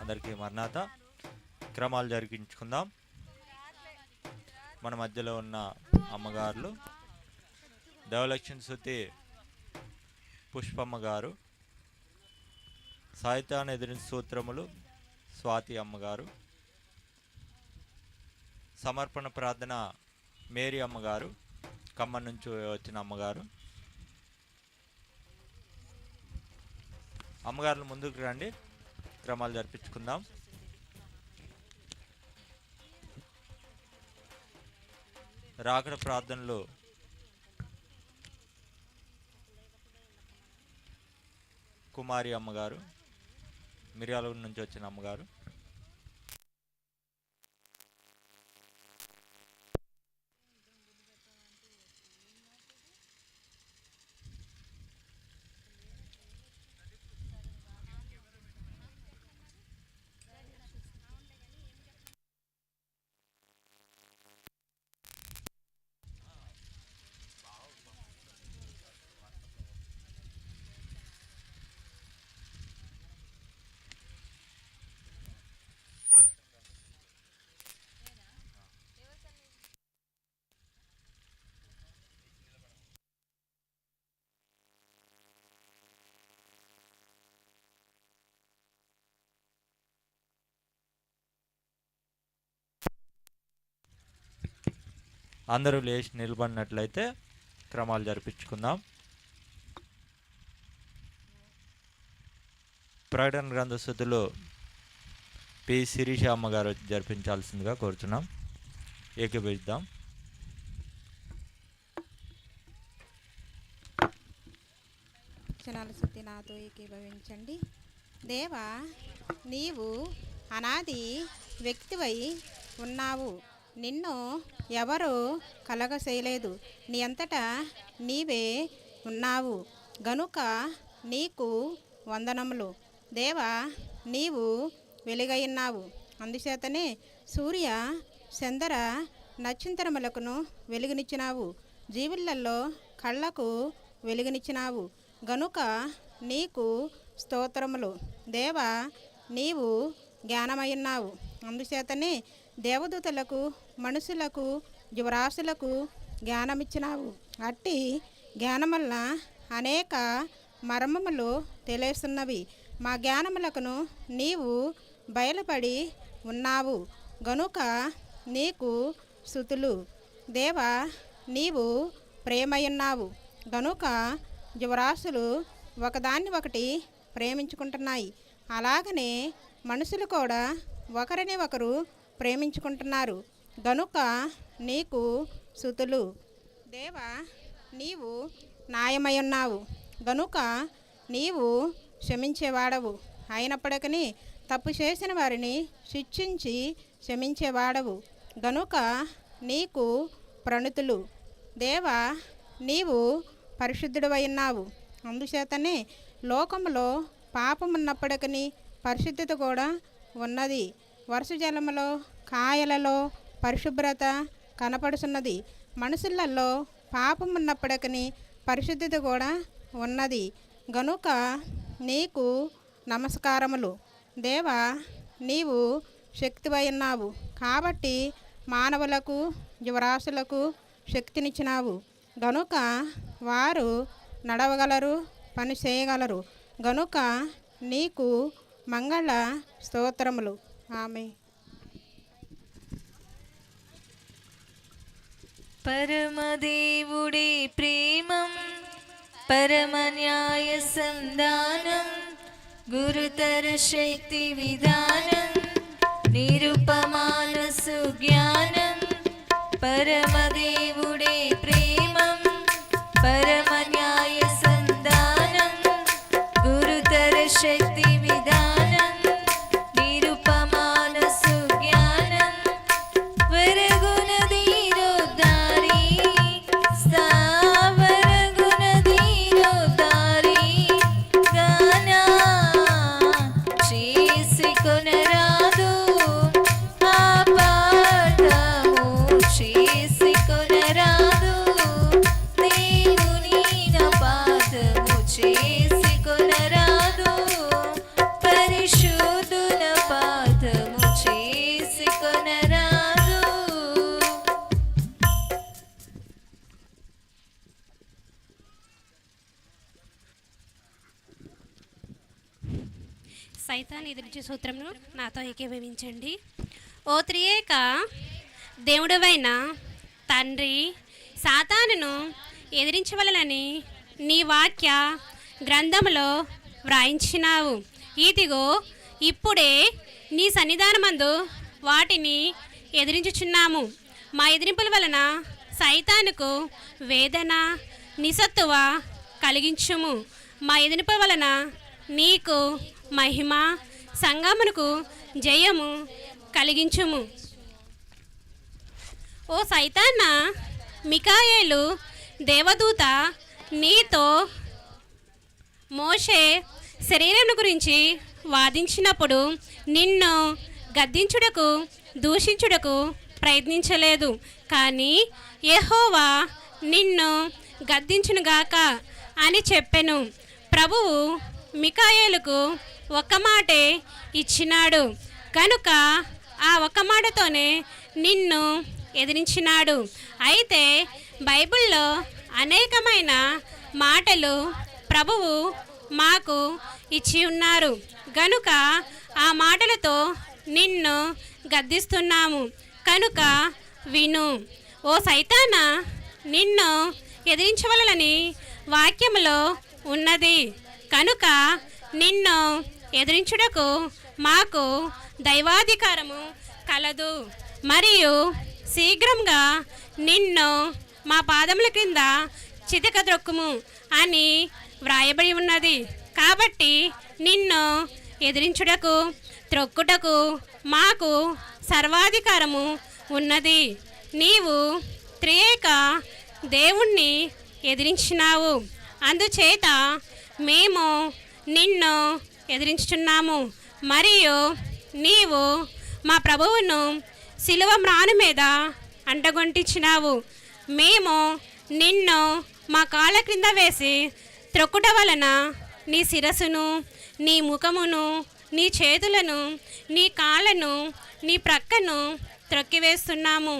అందరికీ మర్నాథ క్రమాలు జరిగించుకుందాం. మన మధ్యలో ఉన్న అమ్మగారులు దేవలక్ష్మి శృతి పుష్పమ్మ గారు సాహిత్యాన్ని ఎదిరిన సూత్రములు స్వాతి అమ్మగారు సమర్పణ ప్రార్థన మేరీ అమ్మగారు ఖమ్మం నుంచి వచ్చిన అమ్మగారు. అమ్మగారులు ముందుకు రండి. క్రమాలు జరిపించుకుందాం. రాకడ ప్రార్థనలు కుమారి అమ్మగారు మిర్యాల నుంచి వచ్చిన అమ్మగారు. అందరూ లేచి నిలబడినట్లయితే క్రమాలు జరిపించుకుందాం. ప్రకటన గ్రంథ స్థుతులు పి. శిరీష అమ్మగారు జరిపించాల్సిందిగా కోరుతున్నాం ఏకీభవిద్దాం. క్షణాల శుద్ధి నాతో ఏకీభవించండి. దేవా నీవు అనాది వ్యక్తివై ఉన్నావు. నిన్ను ఎవరు కలగసేయలేదు నీ అంతటా నీవే ఉన్నావు. గనుక నీకు వందనములు. దేవా నీవు వెలుగైనావు. అందుచేతనే సూర్య చందర నక్షత్రములకును వెలుగునిచ్చినావు. జీవులలో కళ్ళకు వెలుగునిచ్చినావు. గనుక నీకు స్తోత్రములు. దేవా నీవు జ్ఞానమయ్యున్నావు అందుచేతనే దేవదూతలకు మనుషులకు యువరాశులకు జ్ఞానమిచ్చినావు. అట్టి జ్ఞానమల్ల అనేక మర్మములు తెలియస్తున్నవి మా జ్ఞానములకును నీవు బయలుపడి ఉన్నావు. గనుక నీకు స్థుతులు. దేవా నీవు ప్రేమయున్నావు. గనుక యువరాశులు ఒకదాన్ని ఒకటి ప్రేమించుకుంటున్నాయి. అలాగనే మనుషులు కూడా ఒకరిని ఒకరు ప్రేమించుకుంటున్నారు. గనుక నీకు సుతులు. దేవా నీవు న్యాయమయున్నావు గనుక నీవు క్షమించేవాడవు. అయినప్పటికీ తప్పు చేసిన వారిని శిక్షించి క్షమించేవాడవు. గనుక నీకు ప్రణుతులు. దేవా నీవు పరిశుద్ధుడవైనావు అందుచేతనే లోకములో పాపమున్నప్పటికీ పరిశుద్ధత కూడా ఉన్నది. వర్ష జలములో కాయలలో పరిశుభ్రత కనపడుచున్నది. మనుషులలో పాపమున్నప్పటికీ పరిశుద్ధత కూడా ఉన్నది. గనుక నీకు నమస్కారములు. దేవా నీవు శక్తివైనావు కాబట్టి మానవులకు యువరాశులకు శక్తినిచ్చినావు. గనుక వారు నడవగలరు పని చేయగలరు. గనుక నీకు మంగళ స్తోత్రములు. ఆమె పరమదేవుడే ప్రేమం పరమన్యాయ సంధానం గురుతర శక్తి విధానం నిరుపమాన సుజ్ఞానం పరమదేవుడే ప్రేమం. సాతాన్ని ఎదిరించే సూత్రమును నాతో ఏకీభవించండి. ఓ త్రియేక దేవుడవైన తండ్రి సాతానును ఎదిరించవలనని నీ వాక్య గ్రంథములో వ్రాయించినావు. ఇదిగో ఇప్పుడే నీ సన్నిధానమందు వాటిని ఎదిరించుచున్నాము. మా ఎదిరింపుల వలన సైతానుకు వేదన నిసత్తువ కలిగించుము. మా ఎదిరింపుల వలన నీకు మహిమ సంగమునకు జయము కలిగించుము. ఓ సైతాన్న మికాయేలు దేవదూత నీతో మోషే శరీరం గురించి వాదించినప్పుడు నిన్ను గద్దించుటకు దూషించుటకు ప్రయత్నించలేదు. కానీ ఎహోవా నిన్ను గద్దించునుగాక అని చెప్పెను. ప్రభువు మికాయేలకు ఒక్క మాటే ఇచ్చినాడు. కనుక ఆ ఒక్క మాటతోనే నిన్ను ఎదిరించినాడు. అయితే బైబిల్లో అనేకమైన మాటలు ప్రభువు మాకు ఇచ్చి ఉన్నారు. గనుక ఆ మాటలతో నిన్ను గద్దిస్తున్నాము. కనుక విను. ఓ సైతాన నిన్ను ఎదిరించవలనని వాక్యములో ఉన్నది. కనుక నిన్ను ఎదిరించుటకు మాకు దైవాధికారము కలదు. మరియు శీఘ్రంగా నిన్ను మా పాదముల క్రింద చితక ద్రొక్కుము అని వ్రాయబడి ఉన్నది. కాబట్టి నిన్ను ఎదిరించుటకు త్రొక్కుటకు మాకు సర్వాధికారము ఉన్నది. నీవు త్రియేక దేవుణ్ణి ఎదిరించినావు. అందుచేత మేము నిన్ను ఎదిరించుచున్నాము. మరియు నీవు మా ప్రభువును శిలువ మ్రాను మీద అంటగొంటించినావు. మేము నిన్ను మా కాళ్ళ క్రింద వేసి త్రొక్కుట వలన నీ శిరస్సును నీ ముఖమును నీ చేతులను నీ కాళ్ళను నీ ప్రక్కను త్రొక్కివేస్తున్నాము.